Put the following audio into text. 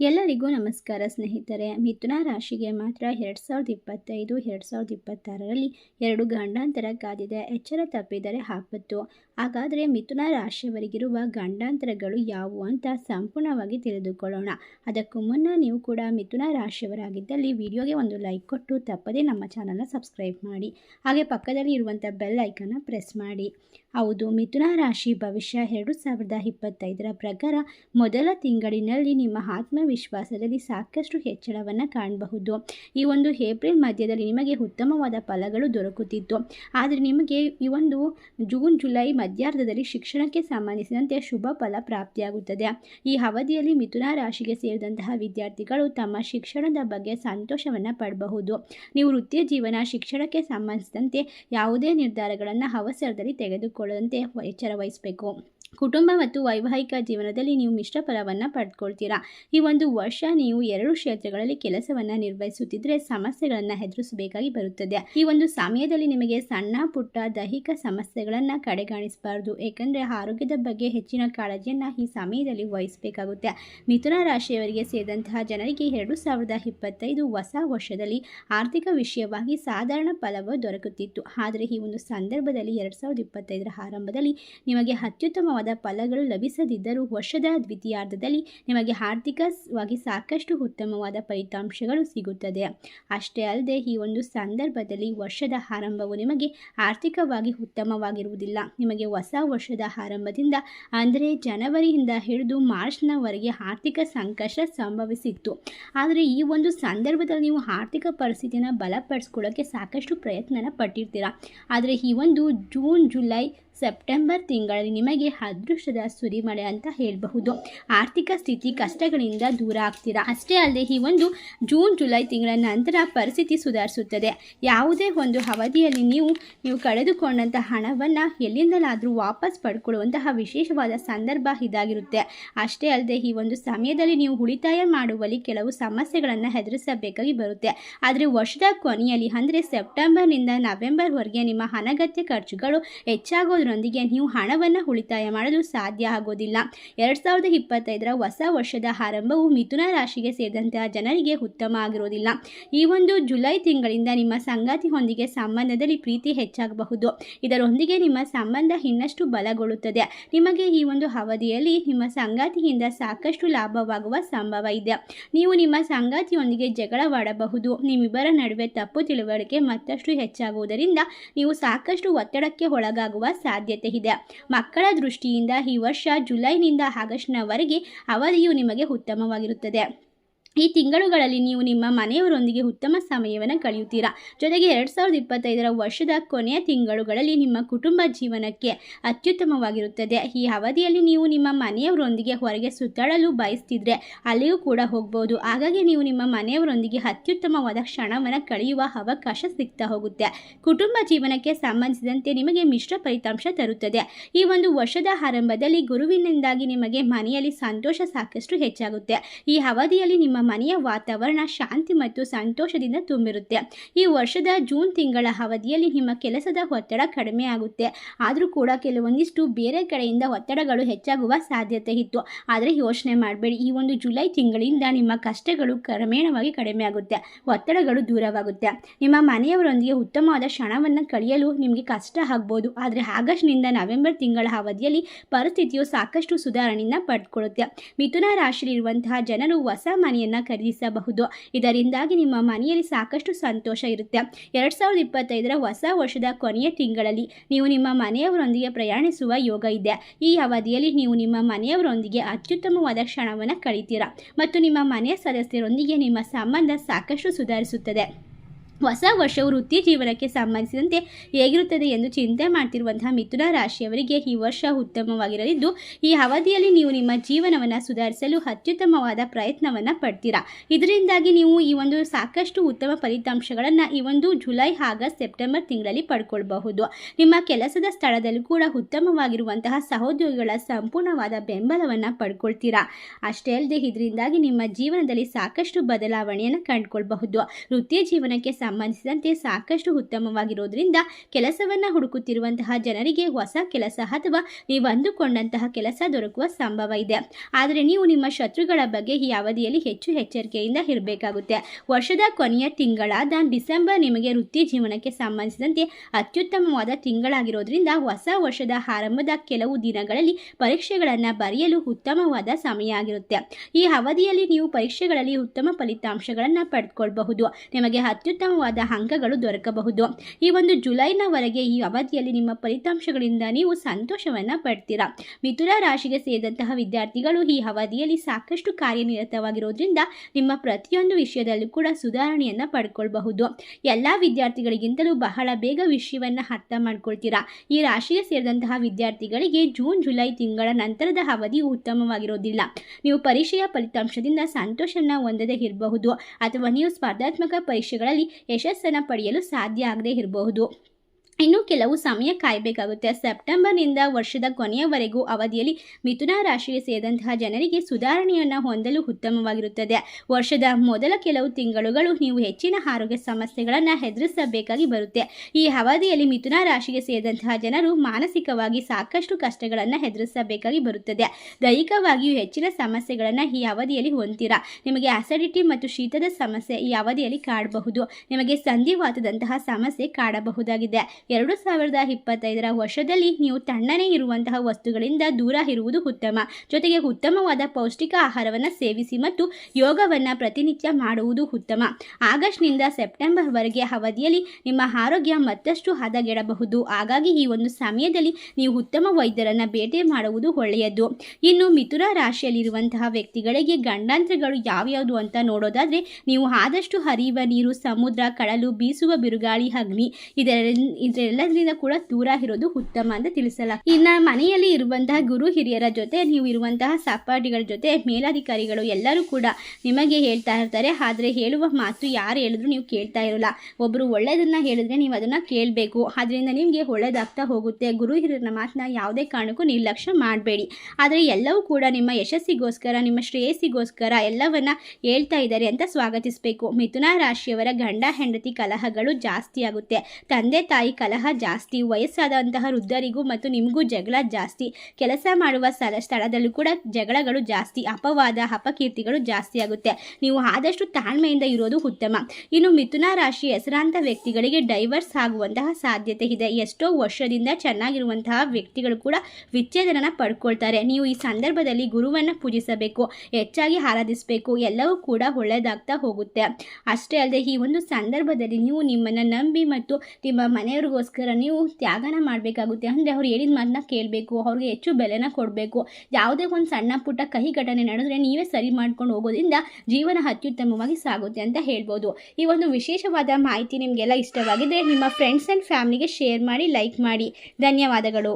ಎಲ್ಲರಿಗೂ ನಮಸ್ಕಾರ ಸ್ನೇಹಿತರೆ. ಮಿಥುನ ರಾಶಿಗೆ ಮಾತ್ರ ಎರಡು ಸಾವಿರದ ಇಪ್ಪತ್ತೈದು, ಎರಡು ಸಾವಿರದ ಇಪ್ಪತ್ತಾರರಲ್ಲಿ ಎರಡು ಗಂಡಾಂತರ ಕಾದಿದೆ. ಎಚ್ಚರ ತಪ್ಪಿದರೆ ಆಪತ್ತು ಹಾಗಾದರೆ ಮಿಥುನ ರಾಶಿಯವರಿಗಿರುವ ಗಂಡಾಂತರಗಳು ಯಾವುವು ಅಂತ ಸಂಪೂರ್ಣವಾಗಿ ತಿಳಿದುಕೊಳ್ಳೋಣ. ಅದಕ್ಕೂ ಮುನ್ನ ನೀವು ಕೂಡ ಮಿಥುನ ರಾಶಿಯವರಾಗಿದ್ದಲ್ಲಿ ವಿಡಿಯೋಗೆ ಒಂದು ಲೈಕ್ ಕೊಟ್ಟು ತಪ್ಪದೇ ನಮ್ಮ ಚಾನಲ್ನ ಸಬ್ಸ್ಕ್ರೈಬ್ ಮಾಡಿ. ಹಾಗೆ ಪಕ್ಕದಲ್ಲಿ ಇರುವಂಥ ಬೆಲ್ ಐಕನ್ನ ಪ್ರೆಸ್ ಮಾಡಿ. ಹೌದು, ಮಿಥುನ ರಾಶಿ ಭವಿಷ್ಯ ಎರಡು ಸಾವಿರದ ಇಪ್ಪತ್ತೈದರ ಪ್ರಕಾರ ಮೊದಲ ತಿಂಗಳಿನಲ್ಲಿ ನಿಮ್ಮ ಆತ್ಮವಿಶ್ವಾಸದಲ್ಲಿ ಸಾಕಷ್ಟು ಹೆಚ್ಚಳವನ್ನು ಕಾಣಬಹುದು. ಈ ಒಂದು ಏಪ್ರಿಲ್ ಮಧ್ಯದಲ್ಲಿ ನಿಮಗೆ ಉತ್ತಮವಾದ ಫಲಗಳು ದೊರಕುತ್ತಿತ್ತು. ಆದರೆ ನಿಮಗೆ ಈ ಒಂದು ಜೂನ್, ಜುಲೈ ಮಧ್ಯಾರ್ಧದಲ್ಲಿ ಶಿಕ್ಷಣಕ್ಕೆ ಸಂಬಂಧಿಸಿದಂತೆ ಶುಭ ಫಲ ಪ್ರಾಪ್ತಿಯಾಗುತ್ತದೆ. ಈ ಅವಧಿಯಲ್ಲಿ ಮಿಥುನ ರಾಶಿಗೆ ಸೇರಿದಂತಹ ವಿದ್ಯಾರ್ಥಿಗಳು ತಮ್ಮ ಶಿಕ್ಷಣದ ಬಗ್ಗೆ ಸಂತೋಷವನ್ನು ಪಡಬಹುದು. ನೀವು ವೃತ್ತಿ ಜೀವನ, ಶಿಕ್ಷಣಕ್ಕೆ ಸಂಬಂಧಿಸಿದಂತೆ ಯಾವುದೇ ನಿರ್ಧಾರಗಳನ್ನು ಅವಸರದಲ್ಲಿ ತೆಗೆದುಕೊಳ್ಳದಂತೆ ಎಚ್ಚರ ವಹಿಸಬೇಕು. ಕುಟುಂಬ ಮತ್ತು ವೈವಾಹಿಕ ಜೀವನದಲ್ಲಿ ನೀವು ಮಿಶ್ರ ಫಲವನ್ನು ಪಡ್ಕೊಳ್ತೀರಾ? ಈ ಒಂದು ವರ್ಷ ನೀವು ಎರಡು ಕ್ಷೇತ್ರಗಳಲ್ಲಿ ಕೆಲಸವನ್ನು ನಿರ್ವಹಿಸುತ್ತಿದ್ದರೆ ಸಮಸ್ಯೆಗಳನ್ನು ಎದುರಿಸಬೇಕಾಗಿ ಬರುತ್ತದೆ. ಈ ಒಂದು ಸಮಯದಲ್ಲಿ ನಿಮಗೆ ಸಣ್ಣ ಪುಟ್ಟ ದೈಹಿಕ ಸಮಸ್ಯೆಗಳನ್ನು ಕಡೆಗಾಣಿಸಬಾರ್ದು. ಏಕೆಂದರೆ ಆರೋಗ್ಯದ ಬಗ್ಗೆ ಹೆಚ್ಚಿನ ಕಾಳಜಿಯನ್ನು ಈ ಸಮಯದಲ್ಲಿ ವಹಿಸಬೇಕಾಗುತ್ತೆ. ಮಿಥುನ ರಾಶಿಯವರಿಗೆ ಸೇರಿದಂತಹ ಜನರಿಗೆ ಎರಡು ಸಾವಿರದ ಇಪ್ಪತ್ತೈದು ಹೊಸ ವರ್ಷದಲ್ಲಿ ಆರ್ಥಿಕ ವಿಷಯವಾಗಿ ಸಾಧಾರಣ ಫಲವು ದೊರಕುತ್ತಿತ್ತು. ಆದರೆ ಈ ಒಂದು ಸಂದರ್ಭದಲ್ಲಿ ಎರಡು ಸಾವಿರದ ಇಪ್ಪತ್ತೈದರ ಆರಂಭದಲ್ಲಿ ನಿಮಗೆ ಅತ್ಯುತ್ತಮವಾದ ಫಲಗಳು ಲಭಿಸದಿದ್ದರೂ ವರ್ಷದ ದ್ವಿತೀಯಾರ್ಧದಲ್ಲಿ ನಿಮಗೆ ಆರ್ಥಿಕವಾಗಿ ಸಾಕಷ್ಟು ಉತ್ತಮವಾದ ಫಲಿತಾಂಶಗಳು ಸಿಗುತ್ತದೆ. ಅಷ್ಟೇ ಅಲ್ಲದೆ ಈ ಒಂದು ಸಂದರ್ಭದಲ್ಲಿ ವರ್ಷದ ಆರಂಭವು ನಿಮಗೆ ಆರ್ಥಿಕವಾಗಿ ಉತ್ತಮವಾಗಿರುವುದಿಲ್ಲ. ನಿಮಗೆ ಹೊಸ ವರ್ಷದ ಆರಂಭದಿಂದ, ಅಂದರೆ ಜನವರಿಯಿಂದ ಹಿಡಿದು ಮಾರ್ಚ್ನವರೆಗೆ ಆರ್ಥಿಕ ಸಂಕಷ್ಟ ಸಂಭವಿಸಿತ್ತು. ಆದರೆ ಈ ಒಂದು ಸಂದರ್ಭದಲ್ಲಿ ನೀವು ಆರ್ಥಿಕ ಪರಿಸ್ಥಿತಿಯನ್ನು ಬಲಪಡಿಸ್ಕೊಳ್ಳೋಕ್ಕೆ ಸಾಕಷ್ಟು ಪ್ರಯತ್ನನ ಪಟ್ಟಿರ್ತೀರ. ಆದರೆ ಈ ಒಂದು ಜೂನ್, ಜುಲೈ ಸೆಪ್ಟೆಂಬರ್ ತಿಂಗಳಲ್ಲಿ ನಿಮಗೆ ಅದೃಷ್ಟದ ಸುರಿಮಳೆ ಅಂತ ಹೇಳಬಹುದು. ಆರ್ಥಿಕ ಸ್ಥಿತಿ ಕಷ್ಟಗಳಿಂದ ದೂರ ಆಗ್ತೀರಾ? ಅಷ್ಟೇ ಅಲ್ಲದೆ ಈ ಒಂದು ಜೂನ್, ಜುಲೈ ತಿಂಗಳ ನಂತರ ಪರಿಸ್ಥಿತಿ ಸುಧಾರಿಸುತ್ತದೆ. ಯಾವುದೇ ಒಂದು ಅವಧಿಯಲ್ಲಿ ನೀವು ನೀವು ಕಳೆದುಕೊಂಡಂತಹ ಹಣವನ್ನು ಎಲ್ಲಿಂದಲಾದರೂ ವಾಪಸ್ ಪಡ್ಕೊಳ್ಳುವಂತಹ ವಿಶೇಷವಾದ ಸಂದರ್ಭ ಇದಾಗಿರುತ್ತೆ. ಅಷ್ಟೇ ಅಲ್ಲದೆ ಈ ಒಂದು ಸಮಯದಲ್ಲಿ ನೀವು ಉಳಿತಾಯ ಮಾಡುವಲ್ಲಿ ಕೆಲವು ಸಮಸ್ಯೆಗಳನ್ನು ಎದುರಿಸಬೇಕಾಗಿ ಬರುತ್ತೆ. ಆದರೆ ವರ್ಷದ ಕೊನೆಯಲ್ಲಿ ಅಂದರೆ ಸೆಪ್ಟೆಂಬರ್ನಿಂದ ನವೆಂಬರ್ವರೆಗೆ ನಿಮ್ಮ ಅನಗತ್ಯ ಖರ್ಚುಗಳು ಹೆಚ್ಚಾಗೋದ್ರೊಂದಿಗೆ ನೀವು ಹಣವನ್ನು ಉಳಿತಾಯ ಮಾಡಲು ಸಾಧ್ಯ ಆಗೋದಿಲ್ಲ. ಎರಡು ಸಾವಿರದ ಇಪ್ಪತ್ತೈದರ ಹೊಸ ವರ್ಷದ ಆರಂಭವು ಮಿಥುನ ರಾಶಿಗೆ ಸೇರಿದಂತಹ ಜನರಿಗೆ ಉತ್ತಮ ಆಗಿರೋದಿಲ್ಲ. ಈ ಒಂದು ಜುಲೈ ತಿಂಗಳಿಂದ ನಿಮ್ಮ ಸಂಗಾತಿಯೊಂದಿಗೆ ಸಂಬಂಧದಲ್ಲಿ ಪ್ರೀತಿ ಹೆಚ್ಚಾಗಬಹುದು. ಇದರೊಂದಿಗೆ ನಿಮ್ಮ ಸಂಬಂಧ ಇನ್ನಷ್ಟು ಬಲಗೊಳ್ಳುತ್ತದೆ. ನಿಮಗೆ ಈ ಒಂದು ಅವಧಿಯಲ್ಲಿ ನಿಮ್ಮ ಸಂಗಾತಿಯಿಂದ ಸಾಕಷ್ಟು ಲಾಭವಾಗುವ ಸಂಭವ ಇದೆ. ನೀವು ನಿಮ್ಮ ಸಂಗಾತಿಯೊಂದಿಗೆ ಜಗಳವಾಡಬಹುದು. ನಿಮ್ಮಿಬ್ಬರ ನಡುವೆ ತಪ್ಪು ತಿಳುವಳಿಕೆ ಮತ್ತಷ್ಟು ಹೆಚ್ಚಾಗುವುದರಿಂದ ನೀವು ಸಾಕಷ್ಟು ಒತ್ತಡಕ್ಕೆ ಒಳಗಾಗುವ ಇದೆ. ಮಕ್ಕಳ ದೃಷ್ಟಿಯಿಂದ ಈ ವರ್ಷ ಜುಲೈನಿಂದ ಆಗಸ್ಟ್ನವರೆಗೆ ಅವಧಿಯು ನಿಮಗೆ ಉತ್ತಮವಾಗಿರುತ್ತದೆ. ಈ ತಿಂಗಳುಗಳಲ್ಲಿ ನೀವು ನಿಮ್ಮ ಮನೆಯವರೊಂದಿಗೆ ಉತ್ತಮ ಸಮಯವನ್ನು ಕಳೆಯುತ್ತೀರಾ? ಜೊತೆಗೆ ಎರಡು ಸಾವಿರದ ಇಪ್ಪತ್ತೈದರ ವರ್ಷದ ಕೊನೆಯ ತಿಂಗಳುಗಳಲ್ಲಿ ನಿಮ್ಮ ಕುಟುಂಬ ಜೀವನಕ್ಕೆ ಅತ್ಯುತ್ತಮವಾಗಿರುತ್ತದೆ. ಈ ಅವಧಿಯಲ್ಲಿ ನೀವು ನಿಮ್ಮ ಮನೆಯವರೊಂದಿಗೆ ಹೊರಗೆ ಸುತ್ತಾಡಲು ಬಯಸ್ತಿದ್ರೆ ಅಲ್ಲಿಯೂ ಕೂಡ ಹೋಗ್ಬೋದು. ಹಾಗಾಗಿ ನೀವು ನಿಮ್ಮ ಮನೆಯವರೊಂದಿಗೆ ಅತ್ಯುತ್ತಮವಾದ ಕ್ಷಣವನ್ನು ಕಳೆಯುವ ಅವಕಾಶ ಸಿಗ್ತಾ ಹೋಗುತ್ತೆ. ಕುಟುಂಬ ಜೀವನಕ್ಕೆ ಸಂಬಂಧಿಸಿದಂತೆ ನಿಮಗೆ ಮಿಶ್ರ ಫಲಿತಾಂಶ ತರುತ್ತದೆ. ಈ ಒಂದು ವರ್ಷದ ಆರಂಭದಲ್ಲಿ ಗುರುವಿನಿಂದಾಗಿ ನಿಮಗೆ ಮನೆಯಲ್ಲಿ ಸಂತೋಷ ಸಾಕಷ್ಟು ಹೆಚ್ಚಾಗುತ್ತೆ. ಈ ಅವಧಿಯಲ್ಲಿ ನಿಮ್ಮ ಮನೆಯ ವಾತಾವರಣ ಶಾಂತಿ ಮತ್ತು ಸಂತೋಷದಿಂದ ತುಂಬಿರುತ್ತೆ. ಈ ವರ್ಷದ ಜೂನ್ ತಿಂಗಳ ಅವಧಿಯಲ್ಲಿ ನಿಮ್ಮ ಕೆಲಸದ ಒತ್ತಡ ಕಡಿಮೆ ಆಗುತ್ತೆ. ಆದರೂ ಕೂಡ ಕೆಲವೊಂದಿಷ್ಟು ಬೇರೆ ಕಡೆಯಿಂದ ಒತ್ತಡಗಳು ಹೆಚ್ಚಾಗುವ ಸಾಧ್ಯತೆ ಇತ್ತು. ಆದರೆ ಯೋಚನೆ ಮಾಡಬೇಡಿ. ಈ ಒಂದು ಜುಲೈ ತಿಂಗಳಿಂದ ನಿಮ್ಮ ಕಷ್ಟಗಳು ಕ್ರಮೇಣವಾಗಿ ಕಡಿಮೆ ಆಗುತ್ತೆ. ಒತ್ತಡಗಳು ದೂರವಾಗುತ್ತೆ. ನಿಮ್ಮ ಮನೆಯವರೊಂದಿಗೆ ಉತ್ತಮವಾದ ಕ್ಷಣವನ್ನು ಕಳೆಯಲು ನಿಮಗೆ ಕಷ್ಟ ಆಗ್ಬೋದು. ಆದರೆ ಆಗಸ್ಟ್ನಿಂದ ನವೆಂಬರ್ ತಿಂಗಳ ಅವಧಿಯಲ್ಲಿ ಪರಿಸ್ಥಿತಿಯು ಸಾಕಷ್ಟು ಸುಧಾರಣೆಯನ್ನು ಪಡೆದುಕೊಳ್ಳುತ್ತೆ ಮಿಥುನ ರಾಶಿಯಲ್ಲಿರುವಂತಹ ಜನರು ಹೊಸ ಮನೆಯನ್ನು ಖರೀದಿಸಬಹುದು. ಇದರಿಂದಾಗಿ ನಿಮ್ಮ ಮನೆಯಲ್ಲಿ ಸಾಕಷ್ಟು ಸಂತೋಷ ಇರುತ್ತೆ. ಎರಡು ಸಾವಿರದ ಇಪ್ಪತ್ತೈದರ ಹೊಸ ವರ್ಷದ ಕೊನೆಯ ತಿಂಗಳಲ್ಲಿ ನೀವು ನಿಮ್ಮ ಮನೆಯವರೊಂದಿಗೆ ಪ್ರಯಾಣಿಸುವ ಯೋಗ ಇದೆ. ಈ ಅವಧಿಯಲ್ಲಿ ನೀವು ನಿಮ್ಮ ಮನೆಯವರೊಂದಿಗೆ ಅತ್ಯುತ್ತಮವಾದ ಕ್ಷಣವನ್ನು ಕಳೀತೀರಾ? ಮತ್ತು ನಿಮ್ಮ ಮನೆಯ ಸದಸ್ಯರೊಂದಿಗೆ ನಿಮ್ಮ ಸಂಬಂಧ ಸಾಕಷ್ಟು ಸುಧಾರಿಸುತ್ತದೆ. ಹೊಸ ವರ್ಷವು ವೃತ್ತಿ ಜೀವನಕ್ಕೆ ಸಂಬಂಧಿಸಿದಂತೆ ಹೇಗಿರುತ್ತದೆ ಎಂದು ಚಿಂತೆ ಮಾಡ್ತಿರುವಂತಹ ಮಿಥುನ ರಾಶಿಯವರಿಗೆ ಈ ವರ್ಷ ಉತ್ತಮವಾಗಿರಲಿದ್ದು, ಈ ಅವಧಿಯಲ್ಲಿ ನೀವು ನಿಮ್ಮ ಜೀವನವನ್ನು ಸುಧಾರಿಸಲು ಅತ್ಯುತ್ತಮವಾದ ಪ್ರಯತ್ನವನ್ನು ಪಡ್ತೀರಾ? ಇದರಿಂದಾಗಿ ನೀವು ಈ ಒಂದು ಸಾಕಷ್ಟು ಉತ್ತಮ ಫಲಿತಾಂಶಗಳನ್ನು ಈ ಒಂದು ಜುಲೈ ಆಗಸ್ಟ್ ಸೆಪ್ಟೆಂಬರ್ ತಿಂಗಳಲ್ಲಿ ಪಡ್ಕೊಳ್ಬಹುದು. ನಿಮ್ಮ ಕೆಲಸದ ಸ್ಥಳದಲ್ಲಿ ಕೂಡ ಉತ್ತಮವಾಗಿರುವಂತಹ ಸಹೋದ್ಯೋಗಿಗಳ ಸಂಪೂರ್ಣವಾದ ಬೆಂಬಲವನ್ನು ಪಡ್ಕೊಳ್ತೀರಾ? ಅಷ್ಟೇ ಅಲ್ಲದೆ ಇದರಿಂದಾಗಿ ನಿಮ್ಮ ಜೀವನದಲ್ಲಿ ಸಾಕಷ್ಟು ಬದಲಾವಣೆಯನ್ನು ಕಂಡುಕೊಳ್ಬಹುದು. ವೃತ್ತಿ ಜೀವನಕ್ಕೆ ಸಂಬಂಧ ಸಂಬಂಧಿಸಿದಂತೆ ಸಾಕಷ್ಟು ಉತ್ತಮವಾಗಿರೋದ್ರಿಂದ ಕೆಲಸವನ್ನು ಹುಡುಕುತ್ತಿರುವಂತಹ ಜನರಿಗೆ ಹೊಸ ಕೆಲಸ ಅಥವಾ ನೀವು ಅಂದುಕೊಂಡಂತಹ ಕೆಲಸ ದೊರಕುವ ಸಂಭವ ಇದೆ. ಆದರೆ ನೀವು ನಿಮ್ಮ ಶತ್ರುಗಳ ಬಗ್ಗೆ ಈ ಅವಧಿಯಲ್ಲಿ ಹೆಚ್ಚು ಎಚ್ಚರಿಕೆಯಿಂದ ಇರಬೇಕಾಗುತ್ತೆ. ವರ್ಷದ ಕೊನೆಯ ತಿಂಗಳಾದ ಡಿಸೆಂಬರ್ ನಿಮಗೆ ವೃತ್ತಿ ಜೀವನಕ್ಕೆ ಸಂಬಂಧಿಸಿದಂತೆ ಅತ್ಯುತ್ತಮವಾದ ತಿಂಗಳಾಗಿರೋದ್ರಿಂದ ಹೊಸ ವರ್ಷದ ಆರಂಭದ ಕೆಲವು ದಿನಗಳಲ್ಲಿ ಪರೀಕ್ಷೆಗಳನ್ನು ಬರೆಯಲು ಉತ್ತಮವಾದ ಸಮಯ ಆಗಿರುತ್ತೆ. ಈ ಅವಧಿಯಲ್ಲಿ ನೀವು ಪರೀಕ್ಷೆಗಳಲ್ಲಿ ಉತ್ತಮ ಫಲಿತಾಂಶಗಳನ್ನು ಪಡೆದುಕೊಳ್ಳಬಹುದು ನಿಮಗೆ ಅತ್ಯುತ್ತಮವಾದ ಅಂಕಗಳು ದೊರಕಬಹುದು. ಈ ಒಂದು ಜುಲೈನವರೆಗೆ ಈ ಅವಧಿಯಲ್ಲಿ ನಿಮ್ಮ ಫಲಿತಾಂಶಗಳಿಂದ ನೀವು ಸಂತೋಷವನ್ನು ಪಡ್ತೀರಾ? ಮಿಥುನ ರಾಶಿಗೆ ಸೇರಿದಂತಹ ವಿದ್ಯಾರ್ಥಿಗಳು ಈ ಅವಧಿಯಲ್ಲಿ ಸಾಕಷ್ಟು ಕಾರ್ಯನಿರತವಾಗಿರೋದ್ರಿಂದ ನಿಮ್ಮ ಪ್ರತಿಯೊಂದು ವಿಷಯದಲ್ಲೂ ಕೂಡ ಸುಧಾರಣೆಯನ್ನು ಪಡ್ಕೊಳ್ಬಹುದು. ಎಲ್ಲ ವಿದ್ಯಾರ್ಥಿಗಳಿಗಿಂತಲೂ ಬಹಳ ಬೇಗ ವಿಷಯವನ್ನು ಅರ್ಥ ಮಾಡ್ಕೊಳ್ತೀರಾ? ಈ ರಾಶಿಗೆ ಸೇರಿದಂತಹ ವಿದ್ಯಾರ್ಥಿಗಳಿಗೆ ಜೂನ್, ಜುಲೈ ತಿಂಗಳ ನಂತರದ ಅವಧಿ ಉತ್ತಮವಾಗಿರೋದಿಲ್ಲ. ನೀವು ಪರೀಕ್ಷೆಯ ಫಲಿತಾಂಶದಿಂದ ಸಂತೋಷನ ಹೊಂದದೇ ಇರಬಹುದು. ಅಥವಾ ನೀವು ಸ್ಪರ್ಧಾತ್ಮಕ ಪರೀಕ್ಷೆಗಳಲ್ಲಿ ಯಶಸ್ಸನ್ನು ಪಡೆಯಲು ಸಾಧ್ಯ ಆಗದೇ ಇರಬಹುದು. ಇನ್ನು ಕೆಲವು ಸಮಯ ಕಾಯಬೇಕಾಗುತ್ತೆ. ಸೆಪ್ಟೆಂಬರ್ನಿಂದ ವರ್ಷದ ಕೊನೆಯವರೆಗೂ ಅವಧಿಯಲ್ಲಿ ಮಿಥುನ ರಾಶಿಗೆ ಸೇರಿದಂತಹ ಜನರಿಗೆ ಸುಧಾರಣೆಯನ್ನು ಹೊಂದಲು ಉತ್ತಮವಾಗಿರುತ್ತದೆ. ವರ್ಷದ ಮೊದಲ ಕೆಲವು ತಿಂಗಳುಗಳು ನೀವು ಹೆಚ್ಚಿನ ಆರೋಗ್ಯ ಸಮಸ್ಯೆಗಳನ್ನು ಎದುರಿಸಬೇಕಾಗಿ ಬರುತ್ತೆ. ಈ ಅವಧಿಯಲ್ಲಿ ಮಿಥುನ ರಾಶಿಗೆ ಸೇರಿದಂತಹ ಜನರು ಮಾನಸಿಕವಾಗಿ ಸಾಕಷ್ಟು ಕಷ್ಟಗಳನ್ನು ಎದುರಿಸಬೇಕಾಗಿ ಬರುತ್ತದೆ. ದೈಹಿಕವಾಗಿಯೂ ಹೆಚ್ಚಿನ ಸಮಸ್ಯೆಗಳನ್ನು ಈ ಅವಧಿಯಲ್ಲಿ ಹೊಂದಿರಾ? ನಿಮಗೆ ಅಸಿಡಿಟಿ ಮತ್ತು ಶೀತದ ಸಮಸ್ಯೆ ಈ ಅವಧಿಯಲ್ಲಿ ಕಾಡಬಹುದು. ನಿಮಗೆ ಸಂಧಿವಾತದಂತಹ ಸಮಸ್ಯೆ ಕಾಡಬಹುದಾಗಿದೆ. ಎರಡು ಸಾವಿರದ ಇಪ್ಪತ್ತೈದರ ವರ್ಷದಲ್ಲಿ ನೀವು ತಣ್ಣನೆ ಇರುವಂತಹ ವಸ್ತುಗಳಿಂದ ದೂರ ಇರುವುದು ಉತ್ತಮ. ಜೊತೆಗೆ ಉತ್ತಮವಾದ ಪೌಷ್ಟಿಕ ಆಹಾರವನ್ನು ಸೇವಿಸಿ ಮತ್ತು ಯೋಗವನ್ನು ಪ್ರತಿನಿತ್ಯ ಮಾಡುವುದು ಉತ್ತಮ. ಆಗಸ್ಟ್ನಿಂದ ಸೆಪ್ಟೆಂಬರ್ವರೆಗೆ ಅವಧಿಯಲ್ಲಿ ನಿಮ್ಮ ಆರೋಗ್ಯ ಮತ್ತಷ್ಟು ಹದಗೆಡಬಹುದು. ಹಾಗಾಗಿ ಈ ಒಂದು ಸಮಯದಲ್ಲಿ ನೀವು ಉತ್ತಮ ವೈದ್ಯರನ್ನು ಭೇಟಿ ಮಾಡುವುದು ಒಳ್ಳೆಯದು. ಇನ್ನು ಮಿಥುರ ರಾಶಿಯಲ್ಲಿರುವಂತಹ ವ್ಯಕ್ತಿಗಳಿಗೆ ಗಂಡಾಂತರಗಳು ಯಾವ್ಯಾವುದು ಅಂತ ನೋಡೋದಾದರೆ, ನೀವು ಆದಷ್ಟು ಹರಿಯುವ ನೀರು, ಸಮುದ್ರ, ಕಡಲು, ಬೀಸುವ ಬಿರುಗಾಳಿ, ಅಗ್ನಿ ಇದರ ಇದೆಲ್ಲದರಿಂದ ಕೂಡ ದೂರ ಇರೋದು ಉತ್ತಮ ಅಂತ ತಿಳಿಸಲ್ಲ ಇನ್ನ ಮನೆಯಲ್ಲಿ ಇರುವಂತಹ ಗುರು ಹಿರಿಯರ ಜೊತೆ ನೀವು ಇರುವಂತಹ ಸಹಪಾಠಿಗಳ ಜೊತೆ ಮೇಲಾಧಿಕಾರಿಗಳು ಎಲ್ಲರೂ ಕೂಡ ನಿಮಗೆ ಹೇಳ್ತಾ ಇರ್ತಾರೆ. ಆದರೆ ಹೇಳುವ ಮಾತು ಯಾರು ಹೇಳಿದ್ರು ನೀವು ಕೇಳ್ತಾ ಇರೋಲ್ಲ. ಒಬ್ಬರು ಒಳ್ಳೆಯದನ್ನು ಹೇಳಿದ್ರೆ ನೀವು ಅದನ್ನು ಕೇಳಬೇಕು. ಅದರಿಂದ ನಿಮಗೆ ಒಳ್ಳೇದಾಗ್ತಾ ಹೋಗುತ್ತೆ. ಗುರು ಹಿರಿಯರ ಮಾತನ್ನ ಯಾವುದೇ ಕಾರಣಕ್ಕೂ ನಿರ್ಲಕ್ಷ್ಯ ಮಾಡಬೇಡಿ. ಆದರೆ ಎಲ್ಲವೂ ಕೂಡ ನಿಮ್ಮ ಯಶಸ್ಸಿಗೋಸ್ಕರ, ನಿಮ್ಮ ಶ್ರೇಯಸ್ಸಿಗೋಸ್ಕರ ಎಲ್ಲವನ್ನ ಹೇಳ್ತಾ ಇದ್ದಾರೆ ಅಂತ ಸ್ವಾಗತಿಸಬೇಕು. ಮಿಥುನ ರಾಶಿಯವರ ಗಂಡ ಹೆಂಡತಿ ಕಲಹಗಳು ಜಾಸ್ತಿ ಆಗುತ್ತೆ. ತಂದೆ ತಾಯಿ ಕಲಹ ಜಾಸ್ತಿ, ವಯಸ್ಸಾದಂತಹ ವೃದ್ಧರಿಗೂ ಮತ್ತು ನಿಮಗೂ ಜಗಳ ಜಾಸ್ತಿ, ಕೆಲಸ ಮಾಡುವ ಸ್ಥಳ ಸ್ಥಳದಲ್ಲೂ ಕೂಡ ಜಗಳಗಳು ಜಾಸ್ತಿ, ಅಪವಾದ, ಅಪಕೀರ್ತಿಗಳು ಜಾಸ್ತಿ ಆಗುತ್ತೆ. ನೀವು ಆದಷ್ಟು ತಾಳ್ಮೆಯಿಂದ ಇರೋದು ಉತ್ತಮ. ಇನ್ನು ಮಿಥುನ ರಾಶಿ ಹೆಸರಾಂತ ವ್ಯಕ್ತಿಗಳಿಗೆ ಡೈವರ್ಸ್ ಆಗುವಂತಹ ಸಾಧ್ಯತೆ ಇದೆ. ಎಷ್ಟೋ ವರ್ಷದಿಂದ ಚೆನ್ನಾಗಿರುವಂತಹ ವ್ಯಕ್ತಿಗಳು ಕೂಡ ವಿಚ್ಛೇದನ ಪಡ್ಕೊಳ್ತಾರೆ. ನೀವು ಈ ಸಂದರ್ಭದಲ್ಲಿ ಗುರುವನ್ನು ಪೂಜಿಸಬೇಕು, ಹೆಚ್ಚಾಗಿ ಆರಾಧಿಸಬೇಕು, ಎಲ್ಲವೂ ಕೂಡ ಒಳ್ಳೆಯದಾಗ್ತಾ ಹೋಗುತ್ತೆ. ಅಷ್ಟೇ ಅಲ್ಲದೆ ಈ ಒಂದು ಸಂದರ್ಭದಲ್ಲಿ ನೀವು ನಿಮ್ಮನ್ನು ನಂಬಿ ಮತ್ತು ನಿಮ್ಮ ಮನೆಯವ್ರಿಗೋಸ್ಕರ ನೀವು ತ್ಯಾಗನ ಮಾಡಬೇಕಾಗುತ್ತೆ. ಅಂದರೆ ಅವ್ರು ಹೇಳಿದ ಮಾತನ್ನ ಕೇಳಬೇಕು, ಅವ್ರಿಗೆ ಹೆಚ್ಚು ಬೆಲೆನ ಕೊಡಬೇಕು. ಯಾವುದೇ ಒಂದು ಸಣ್ಣ ಪುಟ್ಟ ಕಹಿ ಘಟನೆ ನಡೆದ್ರೆ ನೀವೇ ಸರಿ ಮಾಡ್ಕೊಂಡು ಹೋಗೋದ್ರಿಂದ ಜೀವನ ಅತ್ಯುತ್ತಮವಾಗಿ ಸಾಗುತ್ತೆ ಅಂತ ಹೇಳ್ಬೋದು. ಈ ಒಂದು ವಿಶೇಷವಾದ ಮಾಹಿತಿ ನಿಮಗೆಲ್ಲ ಇಷ್ಟವಾಗಿದ್ದರೆ ನಿಮ್ಮ ಫ್ರೆಂಡ್ಸ್ ಆ್ಯಂಡ್ ಫ್ಯಾಮಿಲಿಗೆ ಶೇರ್ ಮಾಡಿ ಲೈಕ್ ಮಾಡಿ. ಧನ್ಯವಾದಗಳು.